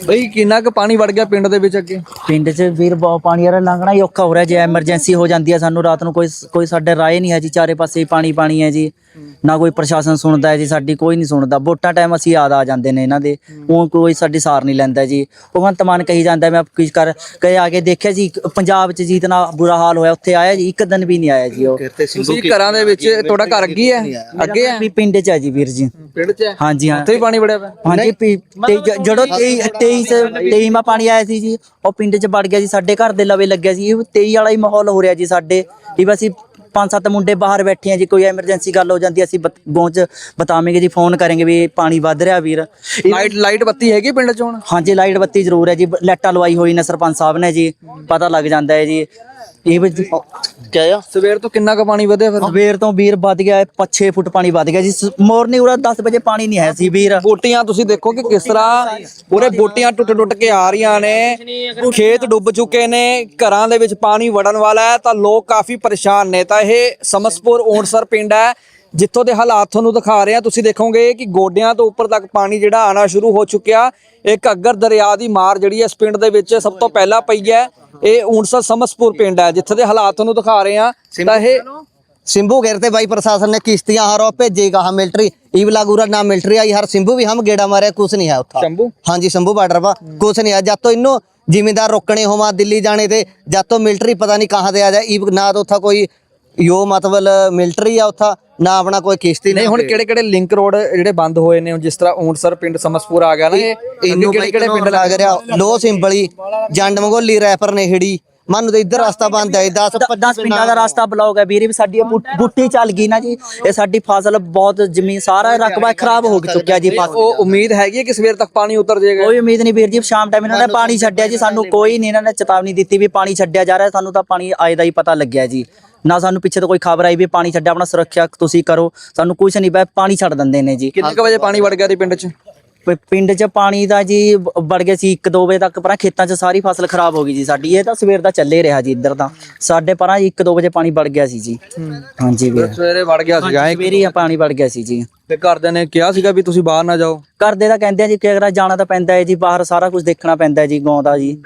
ਬਈ ਕਿੰਨਾ ਕੁ ਪਾਣੀ ਵੜ ਗਿਆ ਪਿੰਡ ਦੇ ਵਿੱਚ ਅੱਗੇ? ਪਿੰਡ 'ਚ ਵੀਰ ਬਹੁਤ ਪਾਣੀ ਯਾਰ ਲੰਘਣਾ ਹੀ ਔਖਾ ਹੋ ਰਿਹਾ ਜੇ ਐਮਰਜੈਂਸੀ ਹੋ ਜਾਂਦੀ ਹੈ ਸਾਨੂੰ ਰਾਤ ਨੂੰ ਕੋਈ ਕੋਈ ਸਾਡੇ ਰਾਏ ਨਹੀਂ ਹੈ ਜੀ ਚਾਰੇ ਪਾਸੇ ਹੀ ਪਾਣੀ ਪਾਣੀ ਹੈ ਜੀ। ਨਾ ਕੋਈ ਪ੍ਰਸ਼ਾਸਨ ਸੁਣਦਾ ਹੈ ਜੀ ਸਾਡੀ ਕੋਈ ਨਹੀਂ ਸੁਣਦਾ। ਵੋਟਾਂ ਟਾਈਮ ਅਸੀਂ ਯਾਦ ਆ ਜਾਂਦੇ ਨੇ ਇਹਨਾਂ ਦੇ। ਉਹ ਕੋਈ ਸਾਡੀ ਸਾਰ ਨਹੀਂ ਲੈਂਦਾ ਜੀ। ਭਗਵੰਤ ਮਾਨ ਕਹੀ ਜਾਂਦਾ ਮੈਂ ਕੀ ਕਰ ਕਹੇ ਆ ਕੇ ਦੇਖਿਆ ਜੀ ਪੰਜਾਬ 'ਚ ਜੀ ਇਤਨਾ ਬੁਰਾ ਹਾਲ ਹੋਇਆ ਉੱਥੇ ਆਇਆ ਜੀ ਇੱਕ ਦਿਨ ਵੀ ਨਹੀਂ ਆਇਆ ਜੀ ਉਹ। ਤੁਸੀਂ ਘਰਾਂ ਦੇ ਵਿੱਚ ਤੁਹਾਡਾ ਘਰ ਅੱਗੇ ਹੈ? ਅੱਗੇ ਹੈ? ਵੀ ਪਿੰਡ 'ਚ ਹੈ ਜੀ ਵੀਰ ਜੀ। ਪਿੰਡ 'ਚ ਹੈ? ਹਾਂਜੀ ਹਾਂ। ਉੱਥੇ ਵੀ ਪਾਣੀ ਵੜਿਆ ਪਿਆ? ਹਾਂਜੀ ਜਦੋਂ 23 23 23 ਮਾ ਪਾਣੀ ਆਇਆ ਸੀ ਜੀ ਉਹ ਪਿੰਡ 'ਚ ਵੜ ਗਿਆ ਜੀ ਸਾਡੇ ਘਰ ਦੇ ਲਵੇ ਲੱਗਿਆ ਸੀ ਇਹ 23 ਵਾਲਾ ਹੀ ਮਾਹੌਲ ਹੋ ਰਿਹਾ ਜੀ ਸਾਡੇ। ਵੀ ਬਸ ਅਸੀਂ ਪੰਜ ਸੱਤ ਮੁੰਡੇ ਬਾਹਰ ਬੈਠੇ ਆ ਜੀ ਕੋਈ ਐਮਰਜੈਂਸੀ ਗੱਲ ਹੋ ਜਾਂਦੀ ਅਸੀਂ ਗੋਂਚ ਬਤਾਵਾਂਗੇ ਜੀ ਫੋਨ ਕਰਾਂਗੇ ਵੀ ਪਾਣੀ ਵੱਧ ਰਿਹਾ ਵੀਰ। ਲਾਈਟ ਲਾਈਟ ਬੱਤੀ ਹੈਗੀ ਪਿੰਡ 'ਚ ਹਾਂਜੀ ਲਾਈਟ ਬੱਤੀ ਜ਼ਰੂਰ ਹੈ ਜੀ ਲਾਈਟਾਂ ਲਵਾਈ ਹੋਈ ਨੇ ਸਰਪੰਚ ਸਾਹਿਬ ਨੇ ਜੀ ਪਤਾ ਲੱਗ ਜਾਂਦਾ ਹੈ ਜੀ। ਇਹ ਵੀ ਜੀ- ਕਿਆ ਆ। ਸਵੇਰ ਤੋਂ ਕਿੰਨਾ ਕੁ ਪਾਣੀ ਵਧਿਆ ਫਿਰ? ਸਵੇਰ ਤੋਂ ਵੀਰ ਵੱਧ ਗਿਆ 5-6 ਫੁੱਟ ਪਾਣੀ ਵੱਧ ਗਿਆ ਜੀ। ਮਾਰਨਿੰਗ ਉਰਾ 10 ਵਜੇ ਪਾਣੀ ਨਹੀਂ ਹੈ ਸੀ ਵੀਰ। ਬੋਟੀਆਂ ਤੁਸੀਂ ਦੇਖੋ ਕਿ ਕਿਸ ਤਰ੍ਹਾਂ ਪੂਰੇ ਬੋਟੀਆਂ ਟੁੱਟ ਟੁੱਟ ਕੇ ਆ ਰਹੀਆਂ ਨੇ। ਖੇਤ ਡੁੱਬ ਚੁੱਕੇ ਨੇ ਘਰਾਂ ਦੇ ਵਿੱਚ ਪਾਣੀ ਵੜਨ ਵਾਲਾ ਹੈ ਤਾਂ ਲੋਕ ਕਾਫੀ ਪਰੇਸ਼ਾਨ ਨੇ। ਤਾਂ ਇਹ ਸਮਸਪੁਰ ਓਣਸਰ ਪਿੰਡ ਹੈ ਜਿੱਥੋਂ ਦੇ ਹਾਲਾਤ ਤੁਹਾਨੂੰ ਦਿਖਾ ਰਹੇ ਆ ਤੁਸੀਂ ਦੇਖੋਗੇ ਕਿ ਗੋਡਿਆਂ ਤੋਂ ਉੱਪਰ ਤੱਕ ਪਾਣੀ ਜਿਹੜਾ ਆਣਾ ਸ਼ੁਰੂ ਹੋ ਚੁੱਕਿਆ। ਇਹ ਘੱਗਰ ਦਰਿਆ ਦੀ ਮਾਰ ਜਿਹੜੀ ਹੈ ਇਸ ਪਿੰਡ ਦੇ ਵਿੱਚ ਸਭ ਤੋਂ ਪਹਿਲਾਂ ਪਈ ਹੈ ਇਹ ਓਣਸਰ ਸਮਸਪੁਰ ਪਿੰਡ ਹੈ ਜਿੱਥੇ ਦੇ ਹਾਲਾਤ ਤੁਹਾਨੂੰ ਦਿਖਾ ਰਹੇ ਆ ਤਾਂ ਇਹ सिंभू घेरते भाई प्रशासन ने किश्तियां हर पे जेगा हम मिलिट्री ई लागूरा ना मिलिट्री आई हर सिंभू भी हम गेड़ा मारे कुछ नहीं है उथा शंभू? हाँ जी शंभू बॉर्डर पर कुछ नहीं है जब तो इन्नो जिम्मेदार रोकने होवा दिल्ली जाने थे जब तो मिलिट्री पता नहीं कहाँ से आ जाए ई ना तो उथा कोई यो मतलब मिलिट्री है उथा ਨਾ ਆਪਣਾ ਕੋਈ ਕਿਸ਼ਤੀ ਨਹੀਂ ਹੁਣ ਕਿਹੜੇ ਕਿਹੜੇ ਲਿੰਕ ਰੋਡ ਜਿਹੜੇ ਬੰਦ ਹੋਏ ਨੇ ਜਿਸ ਤਰ੍ਹਾਂ ਓਂਟਸਰ ਪਿੰਡ ਸਮਸਪੂਰ ਆ ਗਿਆ ਨਾ ਇਹ ਇਹਨੂੰ ਕਿਹੜੇ ਕਿਹੜੇ ਪਿੰਡ ਲੱਗ ਰਿਹਾ। ਲੋ ਸਿੰਬਲੀ ਜੰਡ ਮੰਗੋਲੀ ਰੈਪਰ ਨੇਹੜੀ। ਮਨ ਤੇ ਇੱਧਰ ਰਸਤਾ ਬੰਦ ਹੈ 10 10 ਪਿੰਡਾਂ ਦਾ ਰਸਤਾ ਬਲੌਕ ਹੈ ਵੀਰੇ ਵੀ ਸਾਡੀ ਇਹ ਬੁ- ਬੁੱਟੀ ਚੱਲ ਗਈ ਨਾ ਜੀ ਇਹ ਸਾਡੀ ਫਸਲ ਬਹੁਤ ਜ਼ਮੀਨ ਸਾਰਾ ਰਕਬਾ ਖਰਾਬ ਹੋ ਚੁੱਕਿਆ ਜੀ ਫਸਲ ਉਹ ਉਮੀਦ ਹੈਗੀ ਹੈ ਕਿ ਸਵੇਰ ਤੱਕ ਪਾਣੀ ਉਤਰ ਜਾਏਗਾ? ਕੋਈ ਉਮੀਦ ਨਹੀਂ ਵੀਰ ਜੀ ਸ਼ਾਮ ਟਾਈਮ ਇਹਨਾਂ ਨੇ ਪਾਣੀ ਛੱਡਿਆ ਜੀ ਸਾਨੂੰ ਕੋਈ ਨਹੀਂ ਇਹਨਾਂ ਨੇ ਚੇਤਾਵਨੀ ਦਿੱਤੀ ਵੀ ਪਾਣੀ ਛੱਡਿਆ ਜਾ ਰਿਹਾ ਸਾਨੂੰ ਤਾਂ ਪਾਣੀ ਆਏ ਦਾ ਹੀ ਪਤਾ ਲੱਗਿਆ ਜੀ। ਨਾ ਸਾਨੂੰ ਪਿੱਛੇ ਤੋਂ ਕੋਈ ਖਬਰ ਆਈ ਵੀ ਪਾਣੀ ਛੱਡਿਆ ਆਪਣਾ ਸੁਰੱਖਿਆ ਤੁਸੀਂ ਕਰੋ ਸਾਨੂੰ ਕੁਝ ਨਹੀਂ ਪੈ ਪਾਣੀ ਛੱਡ ਦਿੰਦੇ ਨੇ ਜੀ। ਕਿੰਨੇ ਕੁ ਵਜੇ ਪਾਣੀ ਵੜ ਗਿਆ ਸੀ ਪਿੰਡ 'ਚ? ਪ- ਪਿੰਡ 'ਚ ਪਾਣੀ ਦਾ ਜੀ ਬ- ਵੜ ਗਿਆ ਸੀ 1-2 ਵਜੇ ਤੱਕ ਪਰਾਂ ਖੇਤਾਂ 'ਚ ਸਾਰੀ ਫਸਲ ਖਰਾਬ ਹੋ ਗਈ ਜੀ ਸਾਡੀ। ਇਹ ਤਾਂ ਸਵੇਰ ਦਾ ਚੱਲੇ ਰਿਹਾ ਜੀ ਇੱਧਰ ਤਾਂ। ਸਾਡੇ ਪਰਾਂ 1-2 ਵਜੇ ਪਾਣੀ ਵੜ ਗਿਆ ਸੀ ਜੀ। ਹਾਂਜੀ ਵੀਰ। ਸਵੇਰੇ ਵੜ ਗਿਆ ਸੀਗਾ ਇਹ। ਸਵੇਰੇ ਹੀ ਪਾਣੀ ਵੜ ਗਿਆ ਸੀ ਜੀ। ਤੇ ਘਰਦਿਆਂ ਨੇ ਕਿਹਾ ਸੀਗਾ ਵੀ ਤੁਸੀਂ ਬਾਹਰ ਨਾ ਜਾਓ? ਕਰਦੇ ਤਾਂ ਕਹਿੰਦੇ ਆ ਜੀ ਕਿ ਅਗਰ ਜਾਣਾ ਤਾਂ ਪੈਂਦਾ ਹੈ ਜੀ ਬਾਹਰ ਸਾਰਾ ਕੁਝ ਦੇਖਣਾ ਪੈਂਦਾ ਹੈ ਜੀ ਗਾਉਂ ਦਾ ਜੀ।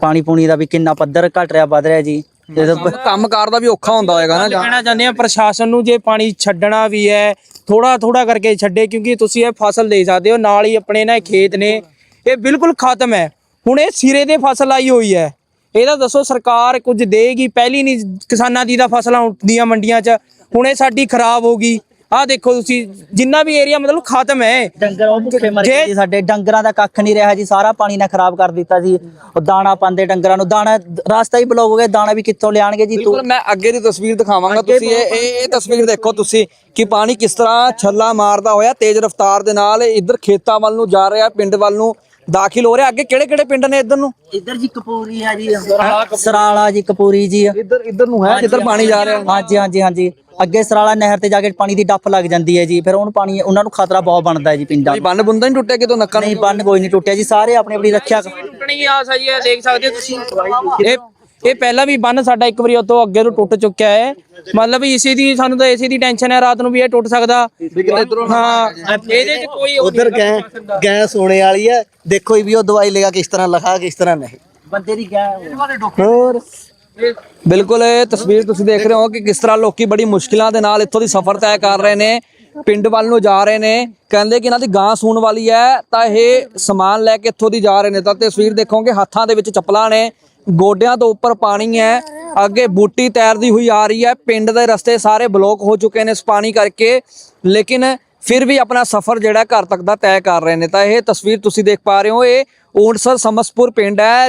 ਪਾਣੀ ਪੂਣੀ ਦਾ ਵੀ ਕਿੰਨਾ ਪੱਧਰ ਘਟ ਰਿਹਾ ਵੱਧ ਰਿਹਾ ਜੀ। ਜਦੋਂ ਪ- ਕੰਮਕਾਰ ਦਾ ਵੀ ਔਖਾ ਹੁੰਦਾ ਹੋਏਗਾ ਨਾ ਜਾਂ- ਕਹਿਣਾ ਚਾਹੁੰਦੇ ਆ ਪ੍ਰਸ਼ਾਸਨ ਨੂੰ ਜੇ ਪਾਣੀ ਛੱਡਣਾ ਵੀ ਹੈ ਥੋੜਾ ਥੋੜਾ ਕਰਕੇ ਛੱਡੇ ਕਿਉਂਕਿ ਤੁਸੀਂ ਇਹ ਫਸਲ ਦੇ ਸਕਦੇ ਹੋ ਨਾਲ ਹੀ ਆਪਣੇ ਨਾ ਇਹ ਖੇਤ ਨੇ। ਇਹ ਬਿਲਕੁਲ ਖਤਮ ਹੈ। ਹੁਣ ਇਹ ਸਿਰੇ ਦੇ ਫਸਲ ਆਈ ਹੋਈ ਹੈ। ਇਹਦਾ ਦੱਸੋ ਸਰਕਾਰ ਕੁਝ ਦੇਗੀ? ਪਹਿਲੀ ਨਹੀਂ ਕਿਸਾਨਾਂ ਦੀ ਤਾਂ ਫਸਲਾਂ ਉੱਠਦੀਆਂ ਮੰਡੀਆਂ 'ਚ। ਹੁਣ ਇਹ ਸਾਡੀ ਖਰਾਬ ਹੋ ਗਈ। ਆਹ ਦੇਖੋ ਤੁਸੀਂ ਜਿੰਨਾ ਵੀ ਏਰੀਆ ਮਤਲਬ ਖਤਮ ਹੈ। ਡੰਗਰ ਉਹ ਭੁੱਖੇ ਮਰ ਗਏ ਜੀ ਸਾਡੇ ਡੰਗਰਾਂ ਦਾ ਕੱਖ ਨਹੀਂ ਰਿਹਾ ਜੀ ਸਾਰਾ ਪਾਣੀ ਨੇ ਖਰਾਬ ਕਰ ਦਿੱਤਾ ਜੀ। ਉਹ ਦਾਣਾ ਪਾਉਂਦੇ ਡੰਗਰਾਂ ਨੂੰ ਦਾਣਾ ਰਾਸਤਾ ਹੀ ਬਲੌਕ ਹੋ ਗਿਆ ਦਾਣਾ ਵੀ ਕਿੱਥੋਂ ਲਿਆਣਗੇ ਜੀ ਬਿਲਕੁਲ ਮੈਂ ਅੱਗੇ ਦੀ ਤਸਵੀਰ ਦਿਖਾਵਾਂਗਾ ਤੁਸੀਂ ਇਹ ਇਹ ਤਸਵੀਰ ਦੇਖੋ ਤੁਸੀਂ ਕਿ ਪਾਣੀ ਕਿਸ ਤਰ੍ਹਾਂ ਛੱਲਾ ਮਾਰਦਾ ਹੋਇਆ ਤੇਜ਼ ਰਫ਼ਤਾਰ ਦੇ ਨਾਲ ਇੱਧਰ ਖੇਤਾਂ ਵੱਲ ਨੂੰ ਜਾ ਰਿਹਾ ਪਿੰਡ ਵੱਲ ਨੂੰ। ਦਾਖਲ ਹੋ ਰਿਹਾ। ਅੱਗੇ ਕਿਹੜੇ ਕਿਹੜੇ ਪਿੰਡ ਨੇ ਇੱਧਰ ਨੂੰ? ਇੱਧਰ ਜੀ ਕਪੂਰੀ ਹੈ ਜੀ ਸਰਾਲਾ ਜੀ ਕਪੂਰੀ ਜੀ ਇੱਧਰ ਇੱਧਰ ਨੂੰ ਹੈ ਜਿੱਧਰ ਪਾਣੀ ਜਾ ਰਿਹਾ। ਹਾਂਜੀ ਹਾਂਜੀ ਹਾਂਜੀ। ਅੱਗੇ ਸਰਾਲਾ ਨਹਿਰ ਤੇ ਜਾ ਕੇ ਪਾਣੀ ਦੀ ਡੱਫ ਲੱਗ ਜਾਂਦੀ ਹੈ ਜੀ। ਫਿਰ ਉਹਨੂੰ ਪਾਣੀ ਉਹਨਾਂ ਨੂੰ ਖਤਰਾ ਬਹੁਤ ਬਣਦਾ ਹੈ ਜੀ ਪਿੰਡਾਂ ਕੋਈ ਬੰਨ ਬੁੰਦਾ ਨਹੀਂ ਟੁੱਟਿਆ ਕਿਤੋਂ ਨੱਕਾ ਨਹੀਂ ਬੰਨ ਕੋਈ ਨਹੀਂ ਟੁੱਟਿਆ ਜੀ। ਸਾਰੇ ਆਪਣੀ ਆਪਣੀ ਰੱਖਿਆ ਟੁੱਟਣੀ ਆਸ ਹੈ ਜੀ ਇਹ ਦੇਖ ਸਕਦੇ ਹੋ ਤੁਸੀਂ। ਇਹ ਇਹ ਪਹਿਲਾਂ ਵੀ ਬੰਨ ਸਾਡਾ ਇੱਕ ਵਾਰੀ ਉਤੋਂ ਅੱਗੇ ਤੋਂ ਟੁੱਟ ਚੁੱਕਿਆ ਹੈ। ਮਤਲਬ ਇਸੇ ਦੀ ਸਾਨੂੰ ਤਾਂ ਇਸੇ ਦੀ ਟੈਨਸ਼ਨ ਹੈ ਰਾਤ ਨੂੰ ਵੀ ਇਹ ਟੁੱਟ ਸਕਦਾ। ਹਾਂ ਇਹਦੇ 'ਚ ਕੋਈ ਉਧਰ ਗੈਸ ਹੋਣੇ ਵਾਲੀ ਹੈ। ਦੇਖੋ ਵੀ ਉਹ ਦਵਾਈ ਲੇਗਾ ਕਿਸ ਤਰ੍ਹਾਂ ਲਖਾ ਕਿਸ ਤਰ੍ਹਾਂ ਨਹੀਂ। ਬੰਦੇ ਦੀ ਗਿਆ ਹੋਰ। ਬਿਲਕੁਲ ਇਹ ਤਸਵੀਰ ਤੁਸੀਂ ਦੇਖ ਰਹੇ ਹੋ ਕਿ ਕਿਸ ਤਰ੍ਹਾਂ ਲੋਕੀ ਬੜੀ ਮੁਸ਼ਕਿਲਾਂ ਦੇ ਨਾਲ ਇੱਥੋਂ ਦੀ ਸਫ਼ਰ ਤੈਅ ਕਰ ਰਹੇ ਨੇ ਪਿੰਡ ਵੱਲ ਨੂੰ ਜਾ ਰਹੇ ਨੇ। ਕਹਿੰਦੇ ਕਿ ਇਹਨਾਂ ਦੀ ਗਾਂ ਸੂਣ ਵਾਲੀ ਹੈ ਤਾਂ ਇਹ ਸਮਾਨ ਲੈ ਕੇ ਇੱਥੋਂ ਦੀ ਜਾ ਰਹੇ ਨੇ। ਤਾਂ ਤਸਵੀਰ ਦੇਖੋਗੇ ਹੱਥਾਂ ਦੇ ਵਿੱਚ ਚੱਪਲਾਂ ਨੇ। ਗੋਡਿਆਂ ਤੋਂ ਉੱਪਰ ਪਾਣੀ ਹੈ। ਅੱਗੇ ਬੂਟੀ ਤੈਰਦੀ ਹੋਈ ਆ ਰਹੀ ਹੈ। ਪਿੰਡ ਦੇ ਰਸਤੇ ਸਾਰੇ ਬਲੌਕ ਹੋ ਚੁੱਕੇ ਨੇ ਇਸ ਪਾਣੀ ਕਰਕੇ। ਲੇਕਿਨ ਫਿਰ ਵੀ ਆਪਣਾ ਸਫ਼ਰ ਜਿਹੜਾ ਘਰ ਤੱਕ ਦਾ ਤੈਅ ਕਰ ਰਹੇ ਨੇ। ਤਾਂ ਇਹ ਤਸਵੀਰ ਤੁਸੀਂ ਦੇਖ ਪਾ ਰਹੇ ਹੋ। ਇਹ ਊਂਟਸਰ ਸਮਸਪੁਰ ਪਿੰਡ ਹੈ।